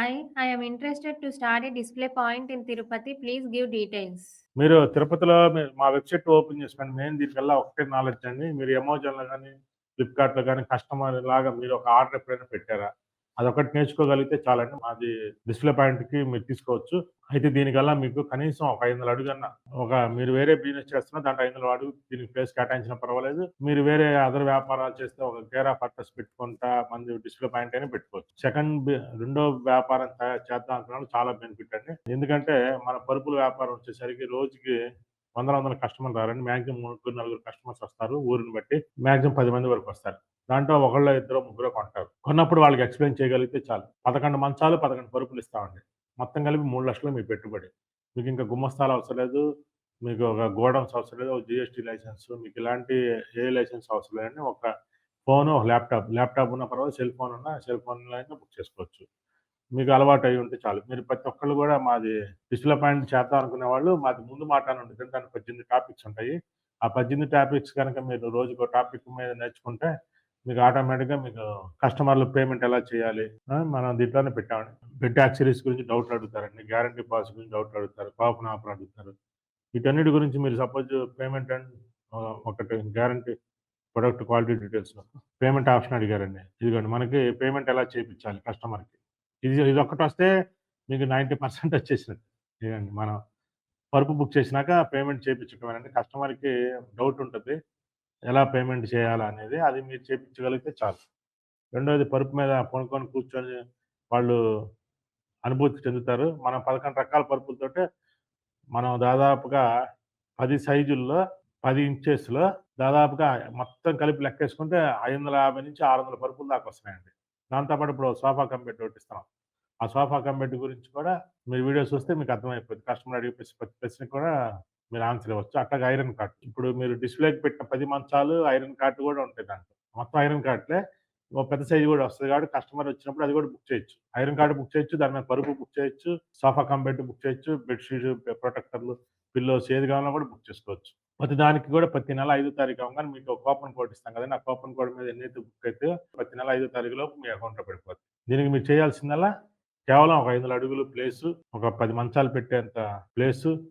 Hi, I am interested to start a display point in Tirupati. Please give details. మీరు తిరుపతిలో మీరు మా website open చేసుకోండి main దీనికల్లా ఒకటే నాలెడ్జ్ అండి మీరు అమెజాన్లో కానీ ఫ్లిప్కార్ట్లో కానీ కస్టమర్ లాగా మీరు ఒక ఆర్డర్ ఎప్పుడైనా పెట్టారా అదొకటి నేర్చుకోగలిగితే చాలండి. మాది డిస్ప్లే పాయింట్కి మీరు తీసుకోవచ్చు. అయితే దీనికల్లా మీకు కనీసం ఒక ఐదు వందల అడుగన్న ఒక మీరు వేరే బిజినెస్ చేస్తున్నా దాంట్లో ఐదు వందల అడుగు దీనికి ప్లేస్ కేటాయించిన పర్వాలేదు. మీరు వేరే అదర్ వ్యాపారాలు చేస్తే ఒక కేరా పర్పస్ పెట్టుకుంటా మంది డిస్ప్లే పాయింట్ అయినా పెట్టుకోవచ్చు. సెకండ్ రెండో వ్యాపారం చేద్దాం అనుకున్న చాలా బెనిఫిట్ అండి. ఎందుకంటే మన పరుపుల వ్యాపారం వచ్చేసరికి రోజుకి వందల వందల కస్టమర్లు రారండి. మ్యాక్సిమం ముగ్గురు నలుగురు కస్టమర్స్ వస్తారు. ఊరిని బట్టి మ్యాక్సిమం పది మంది వరకు వస్తారు. దాంట్లో ఒకళ్ళు ఇద్దరు ముగ్గురు కొంటారు. కొన్నప్పుడు వాళ్ళకి ఎక్స్ప్లెయిన్ చేయగలిగితే చాలు. పదకొండు మంచాలు పదకొండు పరుపులు ఇస్తామండి. మొత్తం కలిపి మూడు లక్షలు మీ పెట్టుబడి. మీకు ఇంకా గుమ్మస్థాలు అవసరం లేదు. మీకు ఒక గోడౌన్స్ అవసరం లేదు. ఒక జిఎస్టీ లైసెన్స్ మీకు ఇలాంటి ఏ లైసెన్స్ అవసరం లేదండి. ఒక ఫోన్ ఒక ల్యాప్టాప్. ల్యాప్టాప్ ఉన్న పర్వాలేదు. సెల్ ఫోన్ ఉన్న సెల్ ఫోన్లో అయినా బుక్ చేసుకోవచ్చు. మీకు అలవాటు అయి ఉంటే చాలు. మీరు ప్రతి ఒక్కళ్ళు కూడా మాది డిస్ప్లే పాయింట్ చేద్దాం అనుకునే వాళ్ళు మాది ముందు మాట అని ఉంటుంది. దానికి పద్దెనిమిది టాపిక్స్ ఉంటాయి. ఆ పద్దెనిమిది టాపిక్స్ కనుక మీరు రోజుకో టాపిక్ మీద నేర్చుకుంటే మీకు ఆటోమేటిక్గా మీకు కస్టమర్లు పేమెంట్ ఎలా చేయాలి మనం దీంట్లోనే పెట్టామండి. బెడ్ యాక్సరీస్ గురించి డౌట్లు అడుగుతారండి. గ్యారంటీ పాస్ గురించి డౌట్లు అడుగుతారు. కాపున ఆఫర్ అడుగుతారు. వీటన్నిటి గురించి మీరు సపోజ్ పేమెంట్ అండ్ ఒకటి guarantee product quality details payment option అడిగారండి. ఇదిగోండి మనకి పేమెంట్ ఎలా చేయించాలి కస్టమర్కి? ఇది ఇది ఒక్కటి వస్తే మీకు నైంటీ పర్సెంట్ వచ్చేసినట్టు. ఇదండి మనం పరుపు బుక్ చేసినాక పేమెంట్ చేయించుకోవాలంటే కస్టమర్కి డౌట్ ఉంటుంది ఎలా పేమెంట్ చేయాలా అనేది అది మీరు చేయించగలిగితే చాలు. రెండోది పరుపు మీద కొనుక్కొని కూర్చొని వాళ్ళు అనుభూతి చెందుతారు. మనం పదకొండు రకాల పరుపులతో మనం దాదాపుగా పది సైజుల్లో పది ఇంచెస్లో దాదాపుగా మొత్తం కలిపి లెక్కేసుకుంటే ఐదు వందల యాభై నుంచి ఆరు వందల పరుపులు దాకా వస్తున్నాయండి. దాంతోపాటు ఇప్పుడు సోఫా కంపెనీ ఒకటి ఇస్తున్నాం. ఆ సోఫా కంపెనీ గురించి కూడా మీరు వీడియో చూస్తే మీకు అర్థమైపోతుంది కస్టమర్ అడిగే ప్రతి ప్రశ్న కూడా మీరు ఆన్సర్ ఇవ్వచ్చు. అట్లాగే ఐరన్ కార్ట్ ఇప్పుడు మీరు డిస్ప్లేకి పెట్టిన పది మంచాలు ఐరన్ కార్ట్ కూడా ఉంటాయి దాంట్లో. మొత్తం ఐరన్ కార్ట్లే పెద్ద సైజు కూడా వస్తుంది కాబట్టి కస్టమర్ వచ్చినప్పుడు అది కూడా బుక్ చేయొచ్చు. ఐరన్ కార్డు బుక్ చేయొచ్చు దాని మీద పరుపు బుక్ చేయొచ్చు సోఫా కంబెడ్ బుక్ చేయొచ్చు బెడ్షీట్ ప్రొటెక్టర్లు పిల్లోస్ ఏది కావాలన్నా కూడా బుక్ చేసుకోవచ్చు. ప్రతి దానికి కూడా ప్రతి నెల ఐదో తారీఖు అవగానే మీకు ఒక కూపన్ కోడ్ ఇస్తాం కదా ఆ కూపన్ కోడ్ మీద ఎన్నైతే బుక్ అయితే ప్రతి నెల ఐదో తారీఖు లోపు మీ అకౌంట్లో పడిపోతుంది దీనికి మీరు చేయాల్సిందల్లా కేవలం ఒక ఐదు వందల అడుగులు ప్లేసు ఒక పది మంచాలు పెట్టేంత ప్లేసు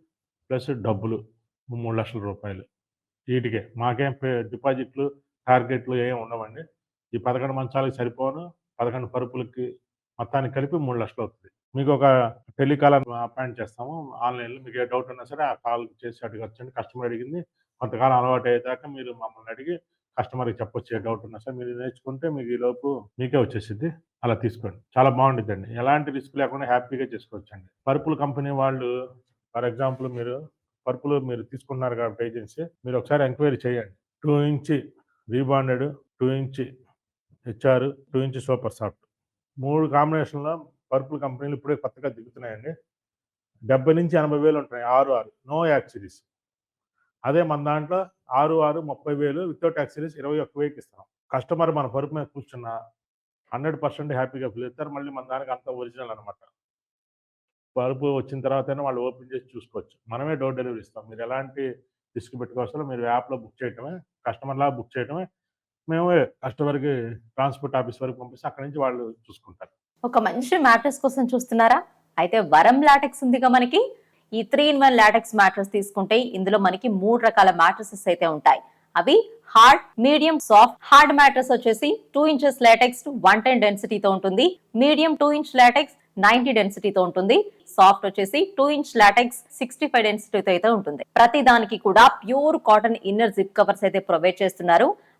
ప్లస్ డబ్బులు మూడు లక్షల రూపాయలు. వీటికే. మాకేం పే- డిపాజిట్లు టార్గెట్లు ఏం ఉండవండి. ఈ పదకొండు మంచాలకు సరిపోను పదకొండు పరుపులకి మొత్తానికి కలిపి మూడు లక్షలు అవుతుంది. మీకు ఒక టెలికాల్ అపాయింట్ చేస్తాము. ఆన్లైన్లో మీకు ఏ డౌట్ ఉన్నా సరే ఆ కాల్ చేసి అడగచ్చండి కస్టమర్ అడిగింది. కొంతకాలం అలవాటు అయ్యేదాకా మీరు మమ్మల్ని అడిగి కస్టమర్కి చెప్పొచ్చు ఏ డౌట్ ఉన్నా సరే మీరు నేర్చుకుంటే మీకు ఈ లోపు మీకే వచ్చేసింది అలా తీసుకోండి. చాలా బాగుంటుందండి ఎలాంటి రిస్క్ లేకుండా హ్యాపీగా చేసుకోవచ్చండి. పర్పుల్ కంపెనీ వాళ్ళు ఫర్ ఎగ్జాంపుల్ మీరు పరుపులు మీరు తీసుకున్నారు కాబట్టి ఏజెన్సీ మీరు ఒకసారి ఎంక్వైరీ చేయండి. Two inch rebonded two inch HR two inch super soft. మూడు కాంబినేషన్లో పర్పుల్ కంపెనీలు ఇప్పుడే కొత్తగా దిగుతున్నాయండి. డెబ్బై నుంచి ఎనభై వేలు ఉంటాయి ఆరు ఆరు నో యాక్సిరీస్ అదే మన దాంట్లో ఆరు ఆరు ముప్పై వేలు వితౌట్ యాక్సిరీస్ ఇరవై ఒక్క వేకి ఇస్తాం కస్టమర్ మన పరుపు మీద కూర్చున్న హండ్రెడ్ పర్సెంట్ హ్యాపీగా ఫీల్ అవుతారు. మళ్ళీ మన దానికి అంత ఒరిజినల్ అనమాట పరుపు వచ్చిన తర్వాతనే వాళ్ళు ఓపెన్ చేసి చూసుకోవచ్చు. మనమే డోర్ డెలివరీ ఇస్తాం. మీరు ఎలాంటి రిస్క్ పెట్టుకోవచ్చు మీరు యాప్లో బుక్ చేయటమే కస్టమర్లా బుక్ చేయటమే మేము కస్టమర్కి ట్రాన్స్పోర్ట్ ఆఫీస్ వరకు పంపిస్తే అక్కడి నుంచి వాళ్ళు చూసుకుంటారు. ఒక మంచి మ్యాట్రెస్ కోసం చూస్తున్నారా? అయితే వరం లాటెక్స్ ఉందిగా మనకి. ఈ three in one latex mattress తీసుకుంటే ఇందులో మనకి మూడు రకాల మ్యాట్రసెస్ అయితే ఉంటాయి. అవి hard medium soft. Hard mattress వచ్చేసి two inches latex one ten డెన్సిటీతో ఉంటుంది. Medium two inch latex ninety డెన్సిటీతో ఉంటుంది. సాఫ్ట్ వచ్చేసి two inch latex sixty five డెన్సిటీతో అయితే ఉంటుంది. ప్రతి దానికి కూడా pure cotton inner zip covers అయితే ప్రొవైడ్ చేస్తున్నారు.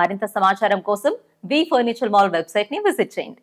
మరింత సమాచారం కోసం వి ఫర్నిచర్ మాల్ వెబ్సైట్ని విజిట్ చేయండి.